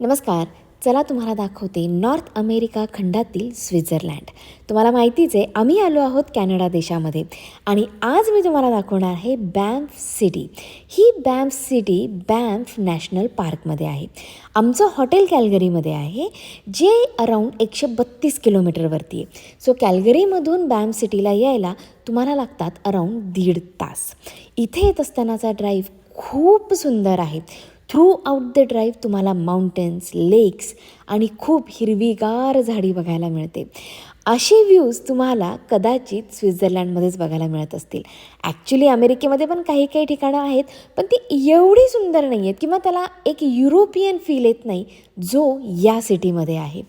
नमस्कार. चला तुम्हाला दाखवते नॉर्थ अमेरिका खंडातील स्वित्झर्लँड. तुम्हाला माहितीच आहे आम्ही आलो आहोत कॅनडा देशामध्ये. आणि आज मी तुम्हाला दाखवणार आहे बॅम्फ सिटी. ही बॅम्फ सिटी बॅम्फ नॅशनल पार्कमध्ये आहे. आमचं हॉटेल कॅलगरीमध्ये आहे जे अराऊंड एकशे बत्तीस किलोमीटरवरती आहे. सो कॅलगरीमधून बॅम्फ सिटीला यायला तुम्हाला लागतात अराऊंड दीड तास. इथे येत असतानाचा ड्राईव्ह खूप सुंदर आहे. थ्रू आउट द ड्राईव्ह तुम्हाला माउंटेन्स लेक्स आणि खूप हिरवीगार झाडी बघायला मिळते. असे व्ह्यूज तुम्हाला कदाचित स्वित्झर्लंडमध्येच बघायला मिळत असतील. ॲक्च्युली अमेरिकेमध्ये पण काही काही ठिकाणं आहेत पण ती एवढी सुंदर नाही आहेत किंवा त्याला एक युरोपियन फील येत नाही जो या सिटीमध्ये आहे.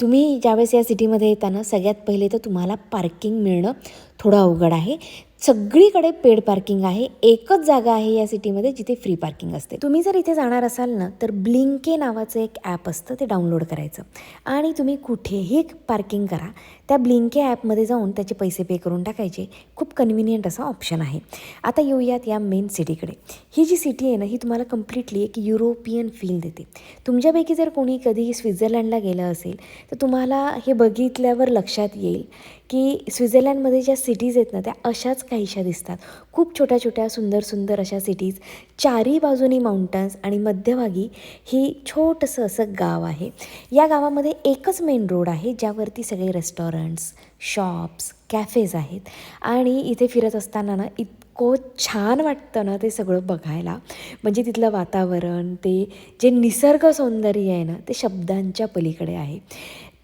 तुम्ही ज्यावेळेस या सिटीमध्ये येताना सगळ्यात पहिले तर तुम्हाला पार्किंग मिळणं थोडं अवघड आहे. सगळीकडे पेड पार्किंग आहे. एकच जागा आहे या सिटीमध्ये जिथे फ्री पार्किंग असते. तुम्ही जर इथे जाणार असाल ना तर ब्लिंके नावाचं एक ॲप असतं ते डाउनलोड करायचं. आणि तुम्ही कुठेही पार्किंग करा. त्या ब्लिंके ॲपमध्ये जाऊन त्याचे पैसे पे करून टाकायचे. खूप कन्व्हिनियंट असा ऑप्शन आहे. आता येऊयात या मेन सिटीकडे. ही जी सिटी आहे ना ही तुम्हाला कम्प्लिटली एक युरोपियन फील देते. तुमच्यापैकी जर कोणी कधी स्वित्झर्लंडला गेलं असेल तर तुम्हाला हे बघितल्यावर लक्षात येईल की स्वित्झर्लंडमध्ये ज्या सिटीज आहेत ना त्या अशाच काहीशा दिसतात. खूप छोट्या छोट्या सुंदर सुंदर अशा सिटीज चारी बाजूनी माउंटन्स आणि मध्यभागी ही छोटंसं असं गाव आहे. या गावामध्ये एकच मेन रोड आहे ज्यावरती सगळे रेस्टॉरंट्स शॉप्स कॅफेज आहेत. आणि इथे फिरत असताना ना इतकं छान वाटतं ना ते सगळं बघायला. म्हणजे तिथलं वातावरण ते जे निसर्ग सौंदर्य आहे ना ते शब्दांच्या पलीकडे आहे.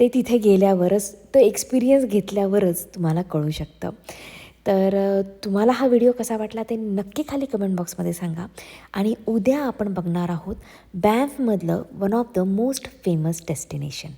ते तिथे गेल्यावरच तो एक्सपिरियन्स घेतल्यावरच तुम्हाला कळू शकतं. तर तुम्हाला हा व्हिडिओ कसा वाटला ते नक्की खाली कमेंट बॉक्समध्ये सांगा. आणि उद्या आपण बघणार आहोत बॅम्फमधलं one of the most famous destination